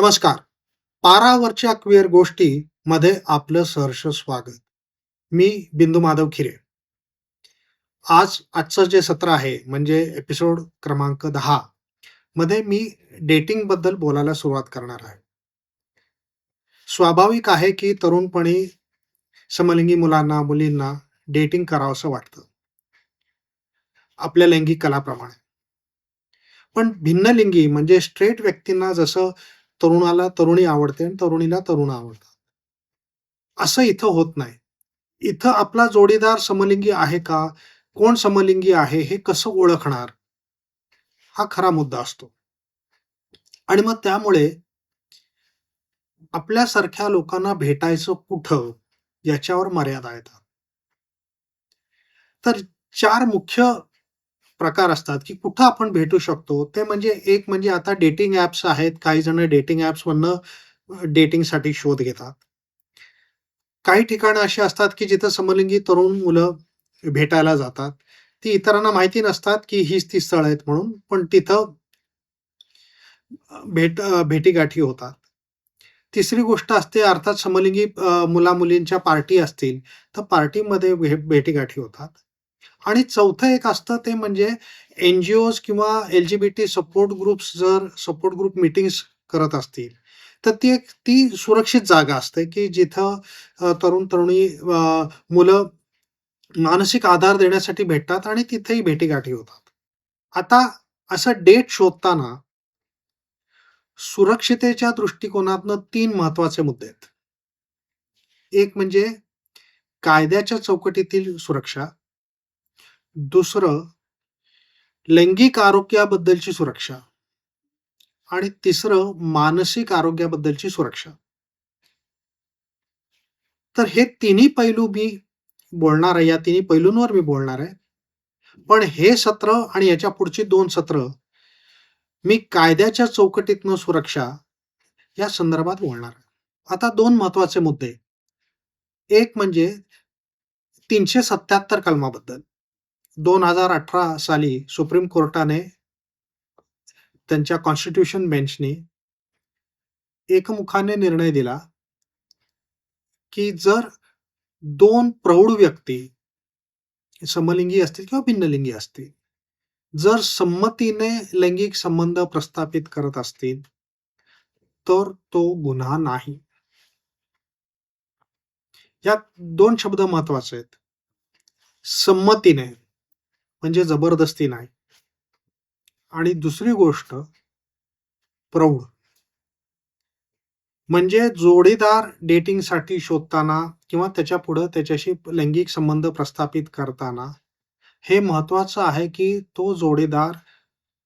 नमस्कार. पारावरच्या क्विअर गोष्टी मध्ये आपलं सहर्ष स्वागत. मी बिंदू माधव खिरे. आज आजचं जे सत्र आहे म्हणजे एपिसोड क्रमांक दहा मध्ये मी डेटिंगबद्दल बोलायला सुरुवात करणार आहे. स्वाभाविक आहे की तरुणपणी समलिंगी मुलांना, मुलींना डेटिंग करावंसं वाटतं. आपल्या लैंगिक कलाप्रमाणे. पण भिन्नलिंगी म्हणजे स्ट्रेट व्यक्तींना जसं तरुणाला तरुणी आवडते आणि तरुणीला तरुण आवडतात. असं इथं होत नाही. इथं आपला जोडीदार समलिंगी आहे का? कोण समलिंगी आहे हे कसं ओळखणार? हा खरा मुद्दा असतो. आणि मग त्यामुळे आपल्यासारख्या लोकांना भेटायचं कुठं? याच्यावर मर्यादा येतात. तर चार मुख्य प्रकार असतात, की कुठं आपण भेटू शकतो. ते म्हणजे एक म्हणजे आता डेटिंग ॲप्स आहेत. काही जण डेटिंग ॲप्समधनं डेटिंगसाठी शोध घेतात. काही ठिकाणं अशी असतात, की जिथं समलिंगी तरुण मुलं भेटायला जातात. ती इतरांना माहिती नसतात, की हीच ती स्थळ आहेत म्हणून. पण तिथं भेट भेटीगाठी होतात. तिसरी गोष्ट असते अर्थात समलिंगी मुला-मुलींच्या पार्टी असतील, तर पार्टीमध्ये भेटीगाठी होतात. आणि चौथं एक असतं ते म्हणजे एन-जी-ओज किंवा एल-जी-बी-टी सपोर्ट ग्रुप्स जर सपोर्ट ग्रुप मीटिंग्स करत असतील, तर ती एक ती सुरक्षित जागा असते, की जिथं तरुण-तरुणी मुलं मानसिक आधार देण्यासाठी भेटतात आणि तिथेही भेटीगाठी होतात. आता असं डेट शोधताना सुरक्षितेच्या दृष्टिकोनातनं तीन महत्त्वाचे मुद्दे आहेत. एक म्हणजे कायद्याच्या चौकटीतील सुरक्षा. दुसरं लैंगिक आरोग्याबद्दलची सुरक्षा. आणि तिसरं मानसिक आरोग्याबद्दलची सुरक्षा. तर हे तिन्ही पैलू मी बोलणार आहे. या तिन्ही पैलूंवर मी बोलणार आहे. पण हे सत्र आणि याच्या पुढची दोन सत्र मी कायद्याच्या चौकटीतनं सुरक्षा या संदर्भात बोलणार आहे. आता दोन महत्त्वाचे मुद्दे. एक म्हणजे 377 कलमाबद्दल. 2018 साली सुप्रीम कोर्टाने त्यांच्या कॉन्स्टिट्यूशन बेंचने एकमुखाने निर्णय दिला की जर दोन प्रौढ व्यक्ती समलिंगी असतील किंवा भिन्नलिंगी असतील, जर संमतीने लैंगिक संबंध प्रस्थापित करत असतील, तर तो गुन्हा नाही. यात दोन शब्द महत्त्वाचे आहेत. संमतीने म्हणजे जबरदस्ती नाही. आणि दुसरी गोष्ट प्रौढ. म्हणजे जोडीदार डेटिंगसाठी शोधताना किंवा त्याच्या पुढे त्याच्याशी लैंगिक संबंध प्रस्थापित करताना हे महत्वाचं आहे, की तो जोडीदार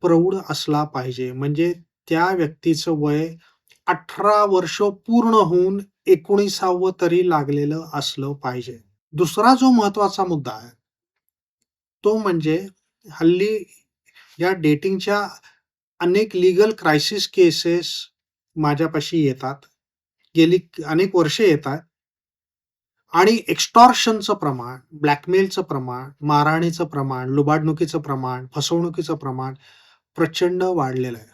प्रौढ असला पाहिजे. म्हणजे त्या व्यक्तीचं वय 18 वर्ष पूर्ण होऊन 19सावं तरी लागलेलं असलं पाहिजे. दुसरा जो महत्त्वाचा मुद्दा आहे, तो म्हणजे हल्ली या डेटिंगच्या अनेक लिगल क्रायसिस केसेस माझ्यापाशी येतात. गेली अनेक वर्षे येतात. आणि एक्स्टॉर्शनचं प्रमाण, ब्लॅकमेलचं प्रमाण, मारहाणीचं प्रमाण, लुबाडणुकीचं प्रमाण, फसवणुकीचं प्रमाण प्रचंड वाढलेलं आहे.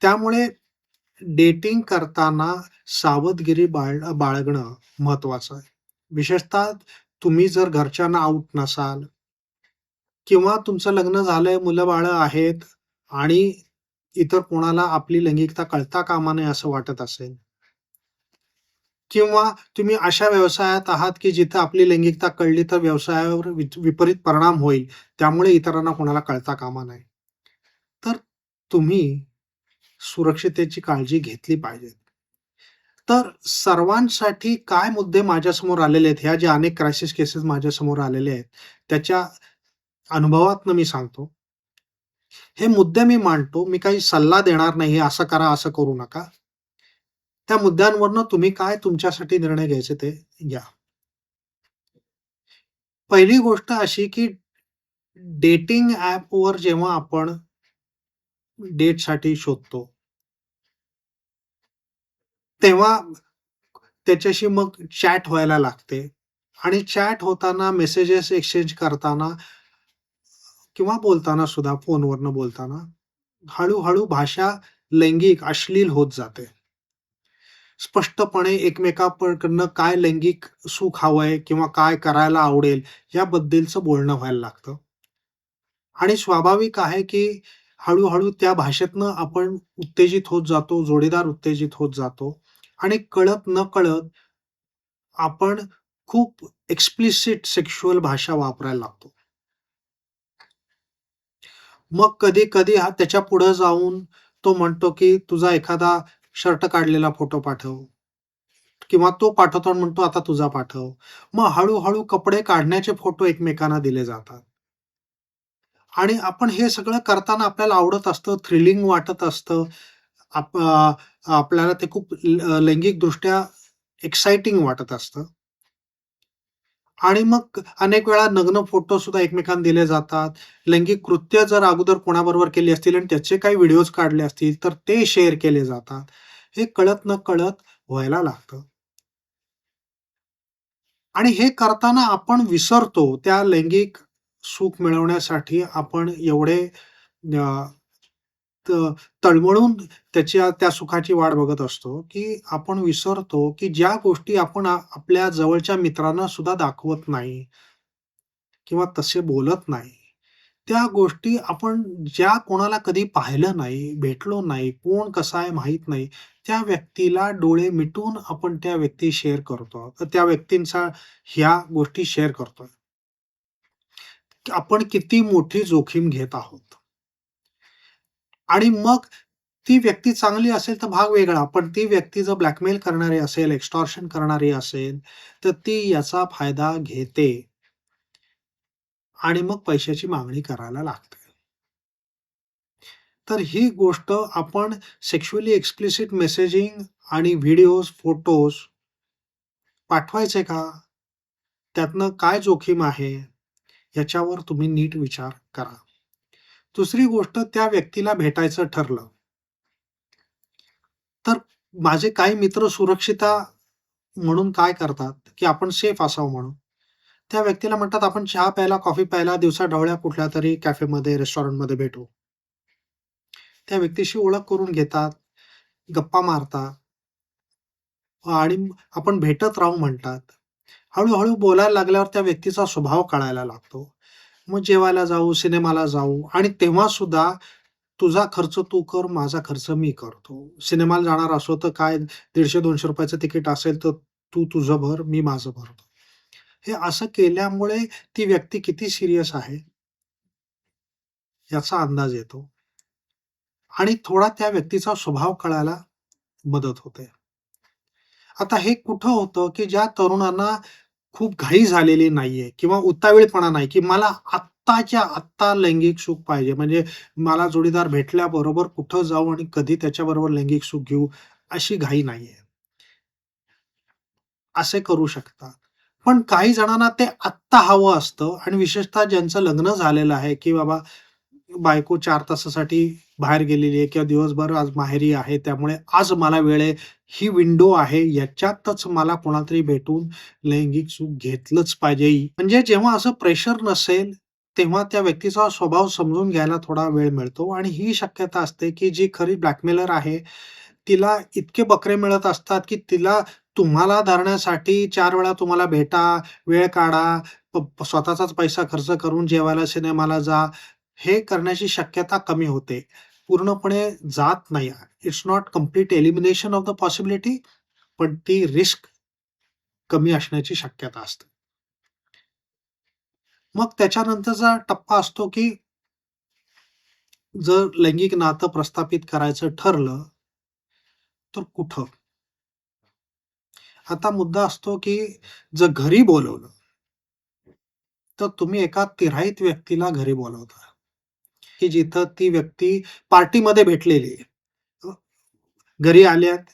त्यामुळे डेटिंग करताना सावधगिरी बाळ बाळगणं महत्वाचं आहे. विशेषतः तुम्ही जर घरच्यांना आऊट नसाल किंवा तुमचं लग्न झालंय, मुलंबाळं आहेत आणि इतर कोणाला आपली लैंगिकता कळता कामा नये असं वाटत असेल. किंवा तुम्ही अशा व्यवसायात आहात, की जिथं आपली लैंगिकता कळली तर व्यवसायावर विपरीत परिणाम होईल. त्यामुळे इतरांना कोणाला कळता कामा नये. तर तुम्ही सुरक्षितेची काळजी घेतली पाहिजे. तर सर्वांसाठी काय मुद्दे माझ्यासमोर आलेले आहेत, ह्या ज्या अनेक क्रायसिस केसेस माझ्यासमोर आलेले आहेत, त्याच्या अनुभवातनं मी सांगतो. हे मुद्दे मी मांडतो. मी काही सल्ला देणार नाही, हे असं करा, असं करू नका. त्या मुद्द्यांवरनं तुम्ही काय तुमच्यासाठी निर्णय घ्यायचे ते घ्या. पहिली गोष्ट अशी, की डेटिंग ॲपवर जेव्हा आपण डेटसाठी शोधतो तेव्हा त्याच्याशी मग चॅट व्हायला लागते आणि चॅट होताना मेसेजेस एक्सचेंज करताना किंवा बोलताना सुद्धा फोनवरनं बोलताना हळूहळू भाषा लैंगिक, अश्लील होत जाते. स्पष्टपणे एकमेकाकडनं काय लैंगिक सुख हवंय किंवा काय करायला आवडेल याबद्दलचं बोलणं व्हायला लागतं. आणि स्वाभाविक आहे की हळूहळू त्या भाषेतनं आपण उत्तेजित होत जातो, जोडीदार उत्तेजित होत जातो आणि कळत न कळत आपण खूप एक्सप्लिसिट सेक्शुअल भाषा वापरायला लागतो. मग कधी-कधी हा त्याच्या पुढे जाऊन तो म्हणतो की तुझा एखादा शर्ट काढलेला फोटो पाठव. किंवा तो पाठवतो म्हणतो आता तुझा पाठव. मग हळूहळू कपडे काढण्याचे फोटो एकमेकांना दिले जातात. आणि आपण हे सगळं करताना आपल्याला आवडत असतं, थ्रिलिंग वाटत असतं. आप आपल्याला ते खूप लैंगिकदृष्ट्या एक्साइटिंग वाटत असतं. आणि मग अनेक वेळा नग्न फोटो सुद्धा एकमेकांना दिले जातात. लैंगिक कृत्य जर अगोदर कोणाबरोबर केली असतील आणि त्याचे काही व्हिडिओज काढले असतील, तर ते शेअर केले जातात. हे कळत न कळत व्हायला लागतं. आणि हे करताना आपण विसरतो त्या लैंगिक सुख मिळवण्यासाठी आपण एवढे तळमळून त्याच्या त्या सुखाची वाट बघत असतो, की आपण विसरतो, की ज्या गोष्टी आपण आपल्या जवळच्या मित्रांना सुद्धा दाखवत नाही किंवा तसे बोलत नाही. त्या गोष्टी आपण ज्या कोणाला कधी पाहिलं नाही, भेटलो नाही, कोण कसा आहे माहीत नाही, त्या व्यक्तीला डोळे मिटून आपण त्या व्यक्ती शेअर करतो. तर त्या व्यक्तींचा ह्या गोष्टी शेअर करतोय. आपण किती मोठी जोखीम घेत आहोत. आणि मग ती व्यक्ती चांगली असेल तर भाग वेगळा. पण ती व्यक्ती जर ब्लॅकमेल करणारी असेल, एक्स्टॉर्शन करणारी असेल, तर ती याचा फायदा घेते. आणि मग पैशाची मागणी करायला लागते. तर ही गोष्ट आपण सेक्शुअली एक्सप्लिसिट मेसेजिंग आणि व्हिडिओज, फोटोज पाठवायचे का? त्यातनं काय जोखीम आहे? याच्यावर तुम्ही नीट विचार करा. दुसरी गोष्ट त्या व्यक्तीला भेटायचं ठरलं. तर माझे काही मित्र सुरक्षिता म्हणून काय करतात, की आपण सेफ असावं म्हणून. त्या व्यक्तीला म्हणतात, "आपण चहा प्यायला, कॉफी प्यायला दिवसा ढवळ्या कुठल्या तरी कॅफेमध्ये, रेस्टॉरंटमध्ये भेटू." त्या व्यक्तीशी ओळख करून घेतात, गप्पा मारतात. आणि आपण भेटत राहू म्हणतात. हळूहळू बोलायला लागल्यावर त्या व्यक्तीचा स्वभाव कळायला लागतो. मग जेवायला जाऊ, सिनेमाला जाऊ आणि तेव्हा सुद्धा तुझा खर्च तू कर, माझा खर्च मी करतो. सिनेमाला जाणार असो तर काय दीडशे दोनशे रुपयाचं तिकीट असेल तर तू तुझं भर, मी माझं भरतो. हे असं केल्यामुळे ती व्यक्ती किती सिरियस आहे याचा अंदाज येतो. आणि थोडा त्या व्यक्तीचा स्वभाव कळायला मदत होते. आता हे कुठं होतं, की ज्या तरुणांना खूप घाई झालेली नाहीये किंवा उतावीळपणा नाही, की मला आत्ताच्या आत्ता लैंगिक सुख पाहिजे. म्हणजे मला जोडीदार भेटल्याबरोबर कुठं जाऊ आणि कधी त्याच्याबरोबर लैंगिक सुख घेऊ, अशी घाई नाहीये. असे करू शकता. पण काही जणांना ते आत्ता हवं असतं आणि विशेषतः ज्यांचं लग्न झालेलं आहे, की बाबा बायको चार तासासाठी बाहेर गेलेली आहे किंवा दिवसभर आज माहेरी आहे, त्यामुळे आज मला वेळ आहे. ही विंडो आहे, याच्यातच मला कोणातरी भेटून लैंगिक सुख घेतलंच पाहिजे. म्हणजे जेव्हा असं प्रेशर नसेल, तेव्हा त्या व्यक्तीचा स्वभाव समजून घ्यायला थोडा वेळ मिळतो आणि ही शक्यता असते, की जी खरी ब्लॅकमेलर आहे, तिला इतके बकरे मिळत असतात, की तिला तुम्हाला धरण्यासाठी चार वेळा तुम्हाला भेटा, वेळ काढा, स्वतःचाच पैसा खर्च करून जेवायला, सिनेमाला जा, हे करण्याची शक्यता कमी होते. पूर्णपणे जात नाही. It's not complete elimination of the possibility, पण ती रिस्क कमी असण्याची शक्यता असते. मग त्याच्यानंतरचा टप्पा असतो, की जर लैंगिक नातं प्रस्थापित करायचं ठरलं, तर कुठं? आता मुद्दा असतो, की जर घरी बोलवलं तर तुम्ही एका तिराईत व्यक्तीला घरी बोलवता की जिथं ती व्यक्ती पार्टीमध्ये भेटलेली आहे. घरी आल्यात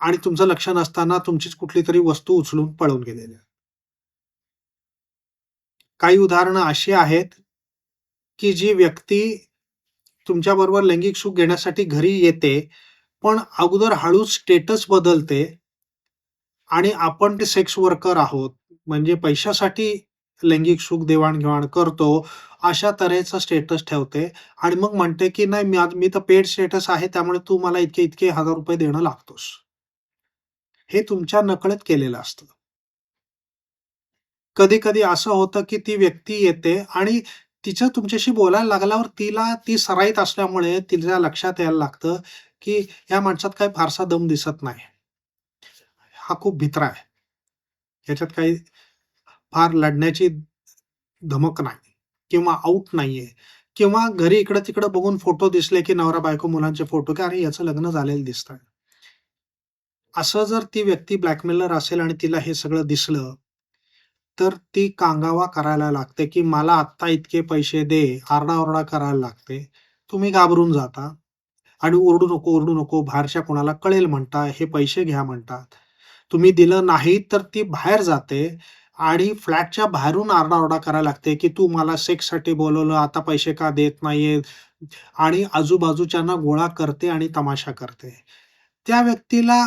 आणि तुमचं लक्ष नसताना तुमचीच कुठली तरी वस्तू उचलून पळून गेलेल्या काही उदाहरणं अशी आहेत, की जी व्यक्ती तुमच्याबरोबर लैंगिक सुख घेण्यासाठी घरी येते, पण अगोदर हळूच स्टेटस बदलते आणि आपण ते सेक्स वर्कर आहोत, म्हणजे पैशासाठी लैंगिक सुख देवाण-घेवाण करतो, अशा तऱ्हेचा स्टेटस ठेवते आणि मग म्हणते, की "नाही मी आज मी तर पेड स्टेटस आहे त्यामुळे तू मला इतके-इतके हजार रुपये देणं लागतोस." हे तुमच्या नकळत केलेलं असतं. कधी-कधी असं होतं, की ती व्यक्ती येते आणि तिचं तुमच्याशी बोलायला लागल्यावर तिला ती सराईत असल्यामुळे तिला लक्षात यायला लागतं, की या माणसात काही फारसा दम दिसत नाही. हा खूप भित्रा आहे. याच्यात काही फार लढण्याची धमक नाही किंवा आऊट नाहीये किंवा घरी इकडं-तिकडं बघून फोटो दिसले, की नवरा-बायको मुलांचे फोटो, की "अरे याचं लग्न झालेलं दिसतंय." असं जर ती व्यक्ती ब्लॅकमेलर असेल आणि तिला हे सगळं दिसलं, तर ती कांगावा करायला लागते, की "मला आत्ता इतके पैसे दे." आरडाओरडा करायला लागते. तुम्ही घाबरून जाता आणि "ओरडू नको, ओरडू नको. बाहेरच्या कोणाला कळेल म्हणता, हे पैसे घ्या" म्हणतात. तुम्ही दिलं नाही तर ती बाहेर जाते आणि फ्लॅटच्या बाहेरून आरडाओरडा करायला लागते, की "तू मला सेक्ससाठी बोलवलं आता पैसे का देत नाहीये आणि आजूबाजूच्यांना गोळा करते आणि तमाशा करते. त्या व्यक्तीला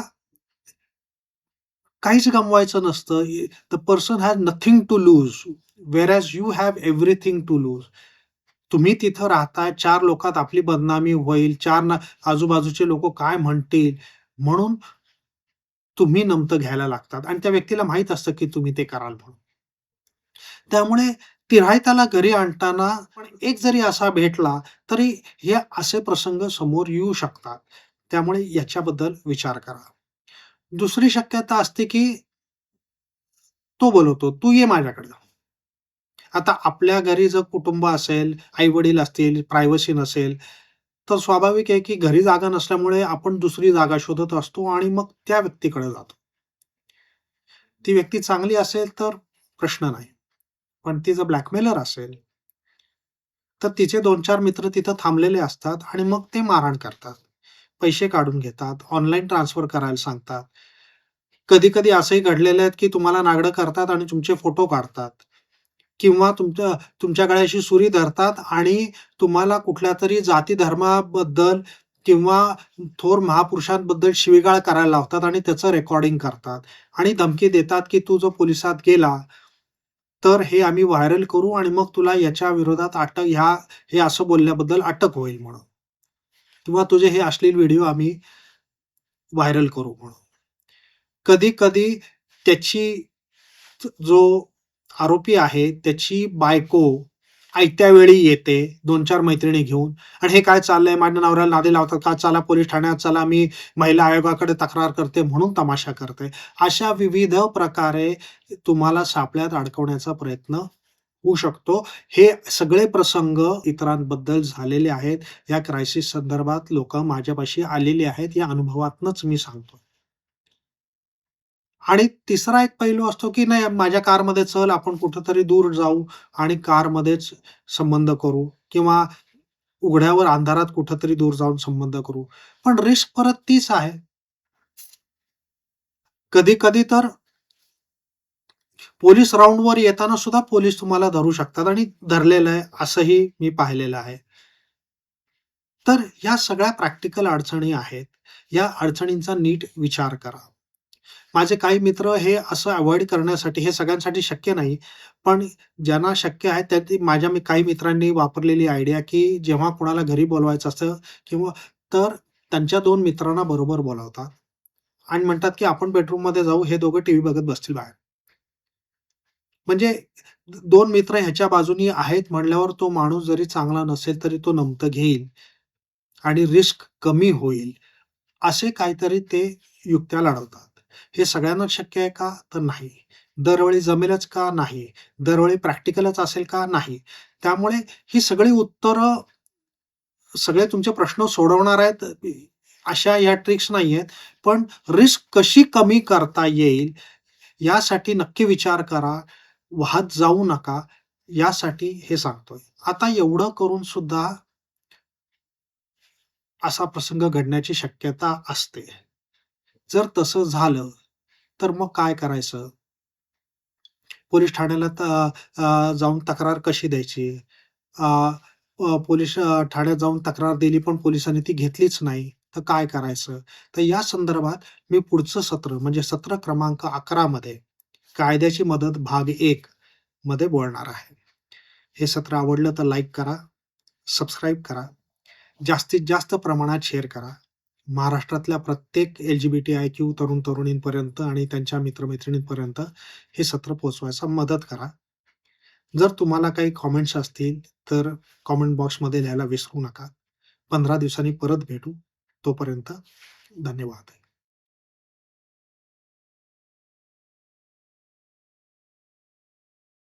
काहीच गमवायचं नसतं. The person has nothing to lose whereas you have everything to lose. तुम्ही तिथं राहताय, चार लोकात आपली बदनामी होईल, चार ना आजूबाजूचे लोक काय म्हणतील म्हणून तुम्ही नमतं घ्यायला लागतात आणि त्या व्यक्तीला माहीत असतं, की तुम्ही ते कराल म्हणून. त्यामुळे तिरायताला घरी आणताना पण एक जरी असा भेटला, तरी हे असे प्रसंग समोर येऊ शकतात. त्यामुळे याच्याबद्दल विचार करा. दुसरी शक्यता असते, की तो बोलवतो, "तू ये माझ्याकडे आता आपल्या घरी जर कुटुंब असेल, आई-वडील असतील, प्रायव्हसी नसेल, तर स्वाभाविक आहे, की घरी जागा नसल्यामुळे आपण दुसरी जागा शोधत असतो आणि मग त्या व्यक्तीकडे जातो. ती व्यक्ती चांगली असेल तर प्रश्न नाही. पण ती जर ब्लॅकमेलर असेल तर तिचे 2-4 मित्र तिथं थांबलेले असतात आणि मग ते मारहाण करतात. पैसे काढून घेतात, ऑनलाईन ट्रान्सफर करायला सांगतात. कधी-कधी असंही घडलेलं आहेत की तुम्हाला नागडं करतात आणि तुमचे फोटो काढतात किंवा तुमच्या तुमच्या गळ्याशी सुरी धरतात आणि तुम्हाला कुठल्या तरी जाती-धर्माबद्दल किंवा थोर महापुरुषांबद्दल शिवीगाळ करायला लावतात आणि त्याचं रेकॉर्डिंग करतात आणि धमकी देतात, की "तू जो पोलिसात गेला, तर हे आम्ही व्हायरल करू आणि मग तुला याच्या विरोधात अटक ह्या हे असं बोलल्याबद्दल अटक होईल म्हणून. किंवा तुझे हे अश्लील व्हिडिओ आम्ही व्हायरल करू म्हणून." कधी-कधी त्याची जो आरोपी आहे, त्याची बायको आयत्या वेळी येते 2-4 मैत्रिणी घेऊन आणि "हे काय चाललंय? माझ्या नवऱ्याला नादी लावतात का? चला पोलीस ठाण्यात चला, मी महिला आयोगाकडे तक्रार करते." म्हणून तमाशा करते. अशा विविध प्रकारे तुम्हाला सापळ्यात अडकवण्याचा प्रयत्न होऊ शकतो. हे सगळे प्रसंग इतरांबद्दल झालेले आहेत. या क्रायसिस संदर्भात लोक माझ्यापाशी आलेली आहेत. या अनुभवातनच मी सांगतो आणि तिसरा एक पैलू असतो, की नाही माझ्या कारमध्ये चल आपण कुठंतरी दूर जाऊ आणि कारमध्येच संबंध करू किंवा उघड्यावर अंधारात कुठंतरी दूर जाऊन संबंध करू. पण रिस्क परत तीच आहे. कधी-कधी तर पोलीस राऊंडवर येताना सुद्धा पोलीस तुम्हाला धरू शकतात आणि धरलेलं आहे असंही मी पाहिलेलं आहे. तर ह्या सगळ्या प्रॅक्टिकल अडचणी आहेत. या अडचणींचा नीट विचार करा. माझे काही मित्र हे असं अवॉइड करण्यासाठी हे सगळ्यांसाठी शक्य नाही. पण ज्यांना शक्य आहे त्या माझ्या मी काही मित्रांनी वापरलेली आयडिया, की जेव्हा कोणाला घरी बोलवायचं असतं किंवा तर त्यांच्या दोन मित्रांना बरोबर बोलावतात आणि म्हणतात, की आपण बेडरूममध्ये जाऊ, हे दोघं टीव्ही बघत बसतील बाहेर. म्हणजे दोन मित्र ह्याच्या बाजूनी आहेत म्हणल्यावर तो माणूस जरी चांगला नसेल तरी तो नमतं घेईल आणि रिस्क कमी होईल. असे काहीतरी ते युक्त्या लढवतात. हे सगळ्यांनाच शक्य आहे का? तर नाही. दरवेळी जमेलच का? नाही. दरवेळी प्रॅक्टिकलच असेल का? नाही. त्यामुळे ही सगळी उत्तरं सगळे तुमचे प्रश्न सोडवणार आहेत अशा या ट्रिक्स नाहीयेत. पण रिस्क कशी कमी करता येईल यासाठी नक्की विचार करा. वाहत जाऊ नका. यासाठी हे सांगतोय. आता एवढं करून सुद्धा असा प्रसंग घडण्याची शक्यता असते. जर तसं झालं, तर मग काय करायचं? पोलीस ठाण्याला जाऊन तक्रार कशी द्यायची? पोलीस ठाण्यात जाऊन तक्रार दिली पण पोलिसांनी ती घेतलीच नाही, तर काय करायचं? तर या संदर्भात मी पुढचं सत्र म्हणजे सत्र क्रमांक 11 मध्ये कायद्याची मदत भाग एक मध्ये बोलणार आहे. हे सत्र आवडलं तर लाईक करा, सबस्क्राईब करा, जास्तीत जास्त प्रमाणात शेअर करा. महाराष्ट्रातल्या प्रत्येक एल-जी-बी-टी-आय-क्यू तरुण-तरुणींपर्यंत आणि त्यांच्या मित्रमैत्रिणींपर्यंत हे सत्र पोहोचवायचा मदत करा. जर तुम्हाला काही कॉमेंट्स असतील तर कॉमेंट बॉक्समध्ये लिहायला विसरू नका. 15 दिवसांनी परत भेटू. तोपर्यंत धन्यवाद.